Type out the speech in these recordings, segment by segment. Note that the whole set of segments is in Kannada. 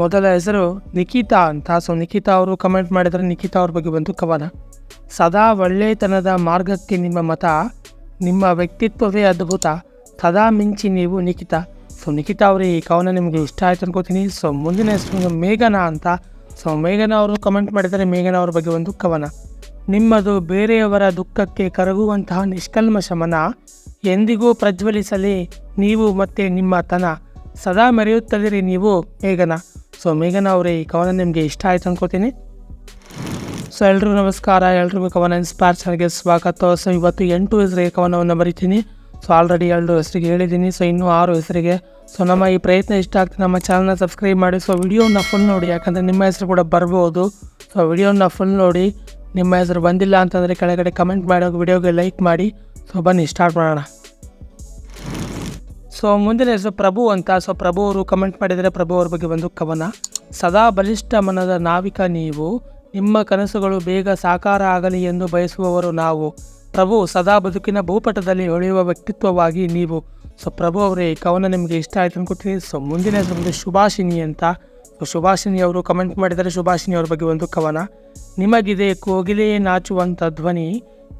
ಮೊದಲ ಹೆಸರು ನಿಖಿತಾ ಅಂತ. ಸೊ ನಿಖಿತಾ ಅವರು ಕಮೆಂಟ್ ಮಾಡಿದರೆ ನಿಖಿತಾ ಅವ್ರ ಬಗ್ಗೆ ಬಂತು ಕವನ. ಸದಾ ಒಳ್ಳೆಯತನದ ಮಾರ್ಗಕ್ಕೆ ನಿಮ್ಮ ಮತ, ನಿಮ್ಮ ವ್ಯಕ್ತಿತ್ವವೇ ಅದ್ಭುತ. ಸದಾ ಮಿಂಚಿ ನೀವು ನಿಖಿತಾ. ಸೊ ನಿಖಿತಾ ಅವರೇ, ಈ ಕವನ ನಿಮಗೆ ಇಷ್ಟ ಆಯ್ತು ಅನ್ಕೋತೀನಿ. ಸೊ ಮುಂದಿನ ಹೆಸರು ಮೇಘನಾ ಅಂತ. ಸೊ ಮೇಘನಾ ಅವರು ಕಮೆಂಟ್ ಮಾಡಿದರೆ ಮೇಘನಾ ಅವ್ರ ಬಗ್ಗೆ ಒಂದು ಕವನ. ನಿಮ್ಮದು ಬೇರೆಯವರ ದುಃಖಕ್ಕೆ ಕರಗುವಂತಹ ನಿಷ್ಕಲ್ಮಶ ಮನ ಎಂದಿಗೂ ಪ್ರಜ್ವಲಿಸಲಿ, ನೀವು ಮತ್ತು ನಿಮ್ಮ ತನ. ಸದಾ ಮೆರೆಯುತ್ತಲಿರಿ ನೀವು ಮೇಘನ. ಸೊ ಮೇಘನ ಅವರೇ, ಈ ಕವನ ನಿಮಗೆ ಇಷ್ಟ ಆಯ್ತು ಅನ್ಕೋತೀನಿ. ಸೊ ಎಲ್ರಿಗೂ ನಮಸ್ಕಾರ, ಎಲ್ರಿಗೂ ಕವನ ಇನ್ಸ್ಪೈರ್ ಚಾನಲ್ಗೆ ಸ್ವಾಗತ. ಸೊ ಇವತ್ತು ಎಂಟು ಹೆಸರಿಗೆ ಕವನವನ್ನು ಬರಿತೀನಿ. ಸೊ ಆಲ್ರೆಡಿ ಎರಡು ಹೆಸರಿಗೆ ಹೇಳಿದ್ದೀನಿ, ಸೊ ಇನ್ನೂ ಆರು ಹೆಸರಿಗೆ. ಸೊ ನಮ್ಮ ಈ ಪ್ರಯತ್ನ ಇಷ್ಟ ಆಗ್ತದೆ, ನಮ್ಮ ಚಾನಲ್ನ ಸಬ್ಸ್ಕ್ರೈಬ್ ಮಾಡಿ. ಸೊ ವಿಡಿಯೋನ ಫುಲ್ ನೋಡಿ, ಯಾಕಂದರೆ ನಿಮ್ಮ ಹೆಸರು ಕೂಡ ಬರ್ಬೋದು. ಸೊ ವಿಡಿಯೋನ ಫುಲ್ ನೋಡಿ, ನಿಮ್ಮ ಹೆಸರು ಬಂದಿಲ್ಲ ಅಂತಂದರೆ ಕೆಳಗಡೆ ಕಮೆಂಟ್ ಮಾಡಿ, ವಿಡಿಯೋಗೆ ಲೈಕ್ ಮಾಡಿ. ಸೊ ಬನ್ನಿ ಸ್ಟಾರ್ಟ್ ಮಾಡೋಣ. ಸೊ ಮುಂದಿನ ಹೆಸರು ಪ್ರಭು ಅಂತ ಸೊ ಪ್ರಭು ಅವರು ಕಮೆಂಟ್ ಮಾಡಿದರೆ ಪ್ರಭು ಅವ್ರ ಬಗ್ಗೆ ಒಂದು ಕವನ. ಸದಾ ಬಲಿಷ್ಠ ಮನದ ನಾವಿಕ ನೀವು, ನಿಮ್ಮ ಕನಸುಗಳು ಬೇಗ ಸಾಕಾರ ಆಗಲಿ ಎಂದು ಬಯಸುವವರು ನಾವು. ಪ್ರಭು, ಸದಾ ಬದುಕಿನ ಭೂಪಟದಲ್ಲಿ ಹೊಳೆಯುವ ವ್ಯಕ್ತಿತ್ವವಾಗಿ ನೀವು. ಸೊ ಪ್ರಭು ಅವರೇ, ಈ ಕವನ ನಿಮಗೆ ಇಷ್ಟ ಆಯಿತು ಅನ್ಕೊತೀನಿ ಸೊ ಮುಂದಿನ ಹೆಸರು ಬಂದು ಶುಭಾಷಿನಿ ಅಂತ. ಸೊ ಶುಭಾಷಿನಿ ಅವರು ಕಮೆಂಟ್ ಮಾಡಿದರೆ ಶುಭಾಷಿನಿ ಅವ್ರ ಬಗ್ಗೆ ಒಂದು ಕವನ. ನಿಮಗಿದೆ, ಕೋಗಿಲೆಯೇ ನಾಚುವಂಥ ಧ್ವನಿ.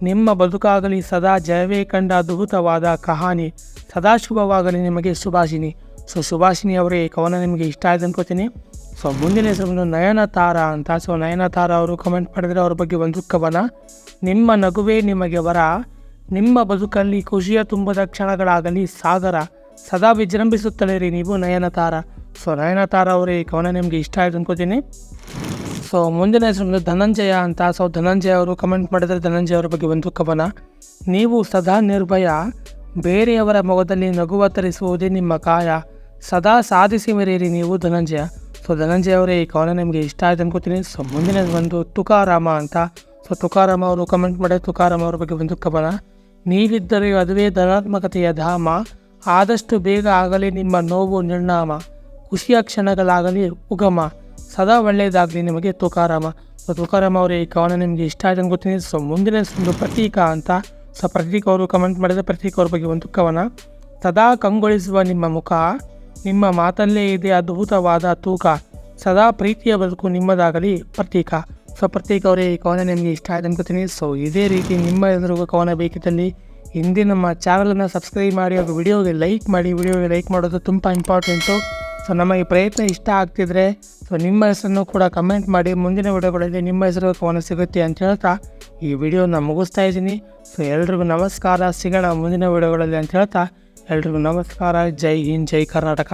ನಿಮ್ಮ ಬದುಕಾಗಲಿ, ಸದಾ ಜಯವೇ ಕಂಡ ಅದ್ಭುತವಾದ ಕಹಾನಿ. ಸದಾ ಶುಭವಾಗಲಿ ನಿಮಗೆ ಸುಭಾಷಿಣಿ. ಸೊ ಸುಭಾಷಿನಿ ಅವರೇ ಕವನ ನಿಮಗೆ ಇಷ್ಟ ಆಯ್ತು ಅನ್ಕೋತೀನಿ. ಸೊ, ಮುಂದಿನ ಹೆಸರು ನಯನ ತಾರ ಅಂತ. ಸೊ ನಯನತಾರ ಅವರು ಕಮೆಂಟ್ ಮಾಡಿದರೆ ಅವ್ರ ಬಗ್ಗೆ ಒಂದು ಕವನ. ನಿಮ್ಮ ನಗುವೇ ನಿಮಗೆ ವರ. ನಿಮ್ಮ ಬದುಕಲ್ಲಿ ಖುಷಿಯ ತುಂಬದ ಕ್ಷಣಗಳಾಗಲಿ ಸಾಗರ. ಸದಾ ವಿಜೃಂಭಿಸುತ್ತಲಿರಿ ನೀವು ನಯನ ತಾರ. ಸೊ ನಯನತಾರ ಅವರೇ ಕವನ ನಿಮಗೆ ಇಷ್ಟ ಆಯ್ತು ಅನ್ಕೋತೀನಿ. ಸೊ ಮುಂದಿನ ಹೆಸರು ಧನಂಜಯ ಅಂತ. ಸೊ ಧನಂಜಯ ಅವರು ಕಮೆಂಟ್ ಮಾಡಿದರೆ ಧನಂಜಯ ಅವರ ಬಗ್ಗೆ ಒಂದು ಕವನ ನೀವು ಸದಾ ನಿರ್ಭಯ, ಬೇರೆಯವರ ಮೊಗದಲ್ಲಿ ನಗುವ ತರಿಸುವುದೇ ನಿಮ್ಮ ಕಾಯ. ಸದಾ ಸಾಧಿಸಿ ಮೆರೆಯಿರಿ ನೀವು ಧನಂಜಯ. ಸೊ ಧನಂಜಯ ಅವರೇ, ಈ ಕವನ ನಿಮಗೆ ಇಷ್ಟ ಆಯ್ತು ಅನ್ಕೋತೀನಿ. ಸೊ ಮುಂದಿನ ಒಂದು ತುಕಾರಾಮ ಅಂತ. ಸೊ ತುಕಾರಾಮ ಅವರು ಕಮೆಂಟ್ ಮಾಡಿ ತುಕಾರಾಮ ಅವರ ಬಗ್ಗೆ ಒಂದು ಕವನ ನೀವಿದ್ದರೆ ಅದುವೇ ಧನಾತ್ಮಕತೆಯ ಧಾಮ. ಆದಷ್ಟು ಬೇಗ ಆಗಲಿ ನಿಮ್ಮ ನೋವು ನಿರ್ಣಾಮ ಖುಷಿಯ ಕ್ಷಣಗಳಾಗಲಿ ಉಗಮ. ಸದಾ ಒಳ್ಳೆಯದಾಗಲಿ ನಿಮಗೆ. ತುಕಾರಾಮ. ಸೊ, ತುಕಾರಾಮ ಅವರೇ, ಈ ಕವನ ನಿಮಗೆ ಇಷ್ಟ ಆಯ್ತು ಗೊತ್ತೀನಿ ಸೊ, ಮುಂದಿನ ಒಂದು ಪ್ರತೀಕ ಅಂತ. ಸೊ, ಪ್ರತೀಕ ಅವರು ಕಮೆಂಟ್ ಮಾಡಿದ ಪ್ರತೀಕ ಅವ್ರ ಬಗ್ಗೆ ಒಂದು ಕವನ. ಸದಾ ಕಂಗೊಳಿಸುವ ನಿಮ್ಮ ಮುಖ, ನಿಮ್ಮ ಮಾತಲ್ಲೇ ಇದೆ ಅದ್ಭುತವಾದ ತೂಕ. ಸದಾ ಪ್ರೀತಿಯ ಬದುಕು ನಿಮ್ಮದಾಗಲಿ ಪ್ರತೀಕ. ಸೊ, ಪ್ರತೀಕ ಅವರೇ, ಈ ಕವನ ನಿಮಗೆ ಇಷ್ಟ ಆಯ್ತು ಅನ್ಕೋತೀನಿ. ಸೊ, ಇದೇ ರೀತಿ ನಿಮ್ಮ ಎದುರಿಗೂ ಕವನ ಬೇಕಿದ್ದಲ್ಲಿ ಹಿಂದೆ ನಮ್ಮ ಚಾನಲನ್ನು ಸಬ್ಸ್ಕ್ರೈಬ್ ಮಾಡಿ ಹಾಗೂ ವಿಡಿಯೋಗೆ ಲೈಕ್ ಮಾಡಿ. ವಿಡಿಯೋಗೆ ಲೈಕ್ ಮಾಡೋದು ತುಂಬ ಇಂಪಾರ್ಟೆಂಟು ಸೊ ನಮಗೆ ಪ್ರಯತ್ನ ಇಷ್ಟ ಆಗ್ತಿದ್ರೆ ಸೊ ನಿಮ್ಮ ಹೆಸರನ್ನು ಕೂಡ ಕಮೆಂಟ್ ಮಾಡಿ. ಮುಂದಿನ ವಿಡಿಯೋಗಳಲ್ಲಿ ನಿಮ್ಮ ಹೆಸರು ಕವನ ಸಿಗುತ್ತೆ ಅಂತ ಹೇಳ್ತಾ, ಈ ವಿಡಿಯೋನ ಮುಗಿಸ್ತಾ ಇದ್ದೀನಿ. ಸೊ ಎಲ್ರಿಗೂ ನಮಸ್ಕಾರ. ಸಿಗೋಣ ಮುಂದಿನ ವಿಡಿಯೋಗಳಲ್ಲಿ ಅಂತ ಹೇಳ್ತಾ, ಎಲ್ರಿಗೂ ನಮಸ್ಕಾರ. ಜೈ ಹಿಂದ್, ಜೈ ಕರ್ನಾಟಕ.